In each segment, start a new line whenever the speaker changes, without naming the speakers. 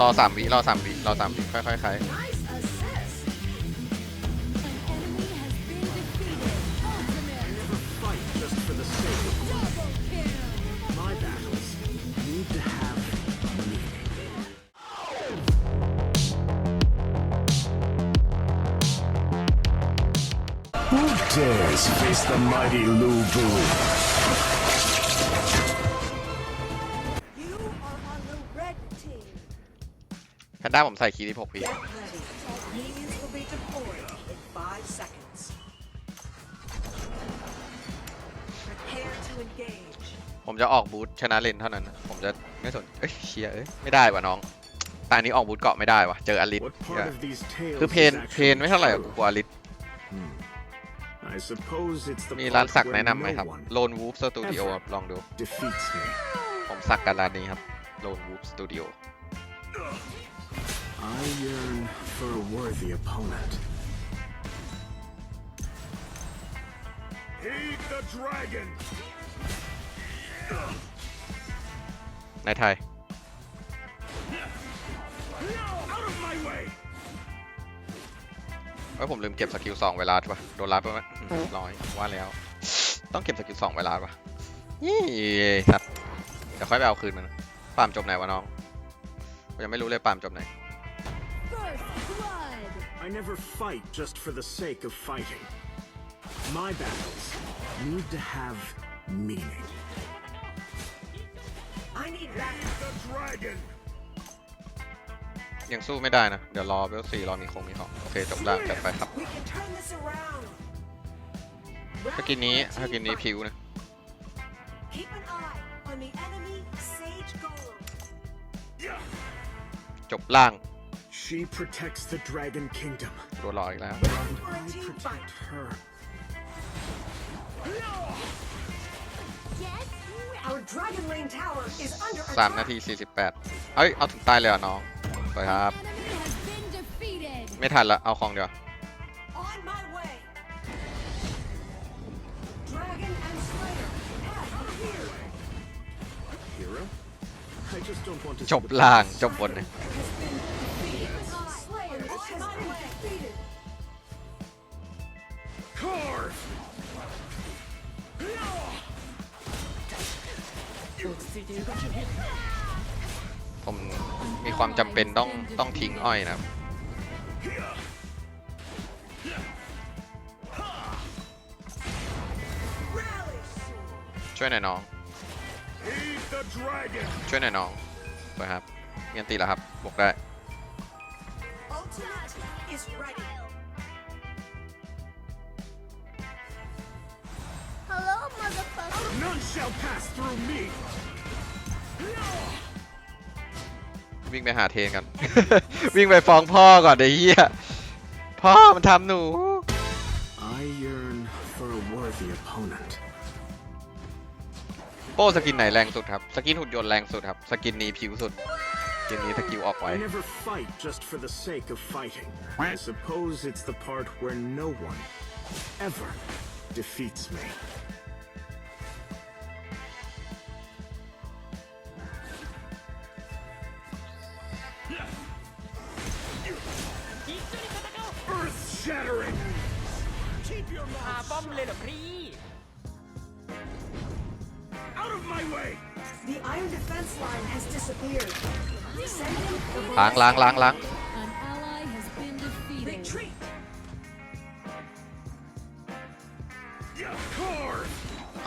รอสามวิรอสามวิรอสามวิค่อยๆใคร
Nice assist. An enemy has been defeated. Ultimate
Never fight just for the sake of
double kill.
my battles. Need to have meaning. Who dares face the mighty Lu Bu?
แพนด้าผมใส่คีย์ที่6พี
Get ready. Minions will be deployed in five seconds. Prepare to engage.
ผมจะออกบูทชนะเลนเท่านั้นนะผมจะไม่สนเอ้ยเชียเอ้ยไม่ได้ว่ะน้อง ตานี้ออกบูทเกาะไม่ได้ว่ะเจออลิส
What part of these tales
คือเพน
is
เพ
actually
นไม่เท่าไหร่หรอก
true?
กว่าอลิส
I suppose it's the
มีร้าน
part
สัก
where
แนะนำไหมครับ
no one
โลนวูฟสตูดิโอครับลองดู
defeats me.
ผมสักกันร้านนี้ครับโลนวูฟสตูดิโอ
I yearn for a worthy opponent. Heed the dragon!
ในไทย
Out of my way!
เอ้ยผมลืมเก็บสกิลสองเวลาใช่ปะโดนรับไปไหมอืมร้อยว่าแล้ว ต้องเก็บสกิลสองเวลาปะยี่สัตว์เดี๋ยวค่อยไปเอาคืนมันปาล์มจบไหนวะน้อง ผมยังไม่รู้เลยปาล์มจบไหน
First blood.
I never fight just for the sake of fighting. My battles need to have meaning.
I need back.
The dragon!
ยังสู้ไม่ได้นะ เดี๋ยวรอเวลสี่รอมีคงมีของโอเคจบแล้วจัดไปครับ
We can turn this around.
สกินนี้สกินนี้ผิวนะ
Keep an eye on the enemy Sage Golem.
จบล่าง
She protects the Dragon Kingdom.
โดนรออีกแล้ว
For a
I
team
protect
fight.
her.
Our Dragon Lane Tower is under
สาม
attack.
นาทีสี่สิบแปดเอ้ย เอาถึงตายเลยเหรอน้องไปครับ
Enemy has been defeated.
ไม่ทันละ เอาของเดี๋ยว
On my way. Dragon and Slayer have appeared.
Hero? I just don't want to
จ
see
บ
the
ล่างจบบนนะ
Slayer
ความจำเป็นต้องต้องทิ้งอ้อยนะครับ
Rally.
ช่วยหน่อยน้อง
Heed the dragon!
ช่วยหน่อยน้องไปครับเงียนตีแล้วครับบวกได้
Ultimate is ready.
Hello, motherfucker.
None shall pass through me!
วิ่งไปหาเทนกัน วิ่งไปฟ้องพ่อก่อนเดี๋ยวเฮียพ่อมันทำหนู
I yearn for a worthy opponent.
โป้สกินไหนแรงสุดครับ สกินหุ่นยนต์แรงสุดครับ สกินนี้ผิวสุดสกินนี้สกิลออกไว้
I never fight just for the sake of fighting. I suppose it's the part where no one ever defeats me. Shattering! Keep your
หา
mouth
ป้อมเลยเหรอพี่
out of my way!
The iron defense line has disappeared. Send in the
ล้างล้างล้างล้าง
An ally has been defeated.
Retreat.
Carve!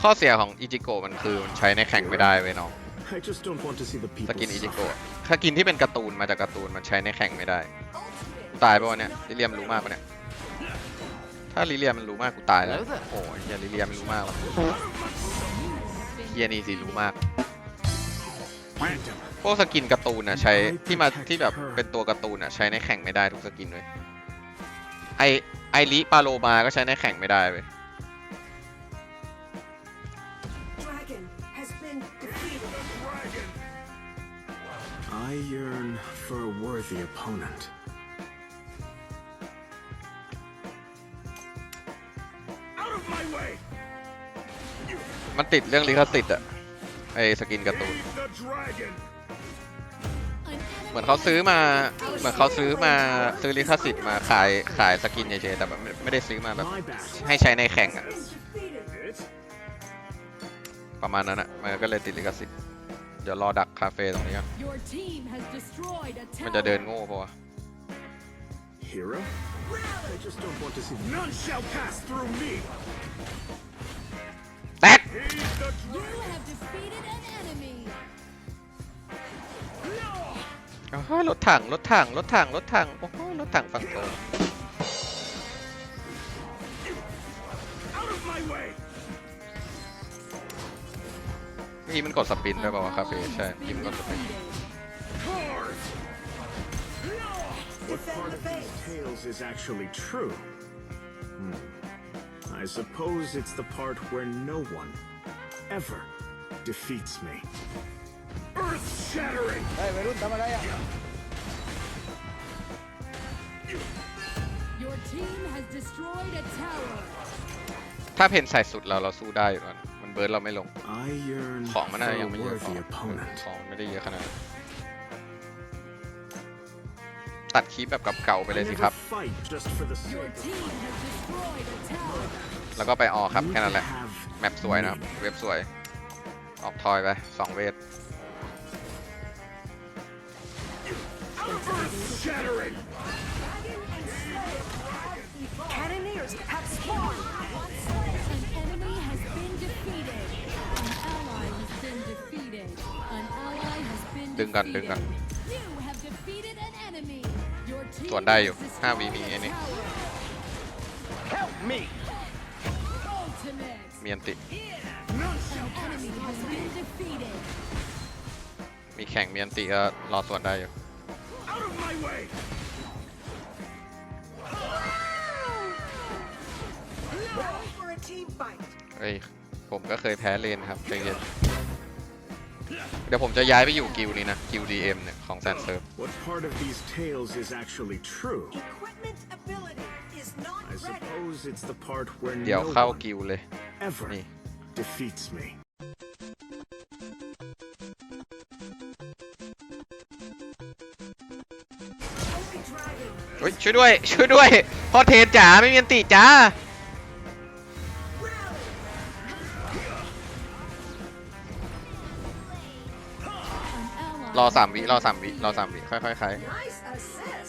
ข้อเสียของอิจิโกะมันคือมันใช้ในแข่งไม่ได้เว้ยน้อง
I just don't want to see the
ส
people
กินอิจิ
suffer.
โกะถ้ากินที่เป็นการ์ตูนมาจากการ์ตูนมันใช้ในแข่งไม่ได้
Ultimate.
ตายปะวะเนี่ยลิเลียมรู้มากปะเนี่ย ถ้าลิเลียมันรู้มากกูตายแล้ว โอ้ยเฮียลิเลียมันรู้มากวะเฮียนี่สิรู้มาก พวกสกินการ์ตูนอะใช้ที่มาที่แบบเป็นตัวการ์ตูนอะใช้ในแข่งไม่ได้ทุกสกินเลยไอไอริปาโลมาก็ใช้ในแข่งไม่ได้เว้ย มันติดเรื่องลิขสิทธิ์อะไอสกินการ์ตูน
the dragon!
An enemy
มือนเขาซื้อมา เหมือนเขาซื้อมาซื้อลิขสิทธิ์มาขายขายสกินเฉยๆแต่แบบไม่ได้ซื้อมาแบบให้ใช้ในแข่งอะประมาณนั้นอะมันก็เลยติดลิขสิทธิ์ เดี๋ยวรอดักคาเฟ่ตรงนี้ก่อนมันจะเดินโง่ปะวะ
Hero? I just don't want to see. None shall pass through me.
โอ้โหรถถังรถถังรถถังรถถังโอ้โหรถถังฝั่งโต
out of my way.
เมื่อกี้มันกดสปินด้วย
An
ป่าวะคา
ally
เฟ่
has
ใช่เมื่อกี้
been
มันกดสปิน
defeated.
Hard. What
Defend
part
the
of these
base.
tales is actually true? Hmm. I suppose it's the part where no one ever defeats me. Earth shattering!
เฮ้ยวัยรุ่นทำอะไรอะ
Your team has destroyed a tower.
ถ้าเพนใส่สุดเราเราสู้ได้อยู่นะมันเบิร์ดเราไม่ลง
I yearn
ของมันน่า
for
จะ
a
ยังไม่เยอะของ
worthy opponent.
ของไม่ได้เยอะขนาดนั้นตัดคลิปแบบกับเก่าไปเลย
I
สิ
never
ครับ
fight just for the
Your
sake of
team has destroyed a tower.
แล้วก็ไปออกครับ
Need
แค่นั้น
to
แหละ
have
แมปสวยนะครับ เว็บสวย ออกทอยไปสองเวท
Earth shattering!
Cannoneers have spawned.
An enemy has been defeated. An ally has been defeated. An ally has been
ดึงกันดึงกัน
defeated. You have defeated an enemy. Your team
ส่วนได้อยู่
has destroyed
ห้าวิมีไอ้นี่ มีอันติ
None
An enemy has been defeated.
มีแข่งมีอันติก็รอส่วนได้อยู่
out of my way!
Ready for a team fight.
เอ้ย ผมก็เคยแพ้เลนครับใจเย็นเดี๋ยวผมจะย้ายไปอยู่กิลนี้นะ กิล DM เนี่ย ของแซนเซิร์ฟ
What part of these tales is actually true?
Equipment ability is not
I
ready.
suppose it's the part where
เดี๋ยว
no
เข้า
one
กิลเลย
ever
นี่
defeats me.
Holy Dragon.
เฮ้ยช่วยด้วย ช่วยด้วยพ่อเทนจ๋าไม่มีอันติจ้า
An ally
รอสามวิรอสามวิรอสามวิค่อยๆใคร
Nice assist.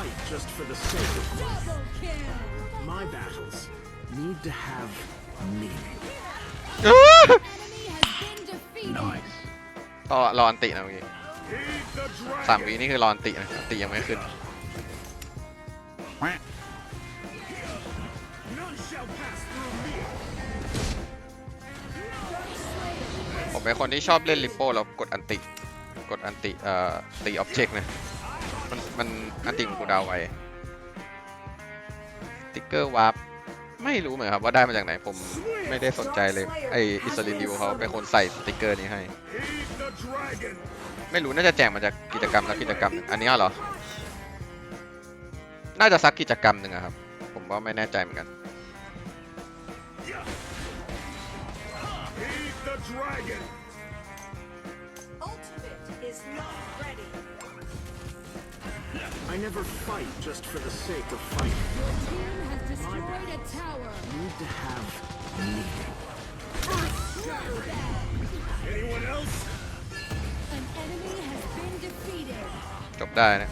Fight just for the sake of fighting.
Double kill.
My battles need to have meaning.
Enemy has been defeated.
ต่อรออันตินะเมื่อกี้
Heed the
สามวิ
dragon!
นี่คือรออันตินะอันติยังไม่ขึ้น
None shall pass through me!
ผมเป็นคนที่ชอบเล่นลิปโป้แล้วกดอันติ กดอันติ เอ่อ ตีออบเจกต์นะ มันอันติมันกูดาวไวติ๊กเกอร์วาร์ปไม่รู้เหมือนครับว่าได้มาจากไหนผมไม่ได้สนใจเลยไออิสริดิวเขาเป็นคนใส่สติ๊กเกอร์นี้ให้ ไม่รู้น่าจะแจกมาจากกิจกรรมสักกิจกรรม อันนี้เหรอ น่าจะสักกิจกรรมหนึ่งครับ ผมก็ไม่แน่ใจเหมือนกัน
I never fight just for the sake of fighting.
Your team has destroyed a tower.
Need to have me. Anyone else?
An enemy has been defeated.
จบได้นะ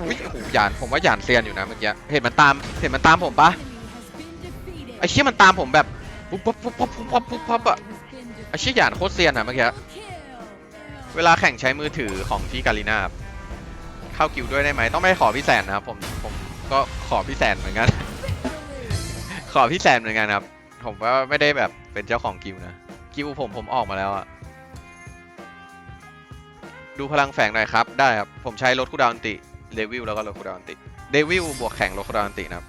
อุ้ยโอ้โหหยานผมว่าหยานเซียนอยู่นะเมื่อกี้เห็นมันตามเห็นมันตามผมปะ
Enemy has been defeated.
ไอ้เชี่ยมันตามผมแบบปุ๊บปุ๊บปุ๊บปุ๊บปุ๊บปุ๊บปุ๊บอะไอ้เชี่ยหยานโคตรเซียนอะเมื่อกี้ เวลาแข่งใช้มือถือของที่กาลินาครับเข้ากิวด้วยได้ไหมต้องไม่ขอพี่แสนนะครับผมผมก็ขอพี่แสนเหมือนกัน ขอพี่แสนเหมือนกันครับ ผมว่าไม่ได้แบบเป็นเจ้าของกิวนะกิวผมผมออกมาแล้วอะดูพลังแฝงหน่อยครับ ได้ครับ ผมใช้ลดคูดาวน์อันติเดวิลแล้วก็ลดคูดาวน์อันติเดวิลบวกแข่งลดคูดาวน์อันตินะครับ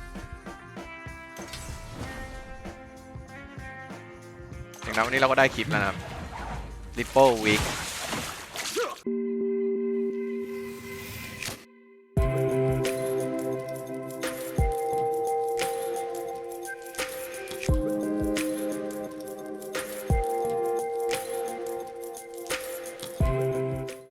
อย่างนั้นวันนี้เราก็ได้คลิปแล้วนะครับ Ripple Week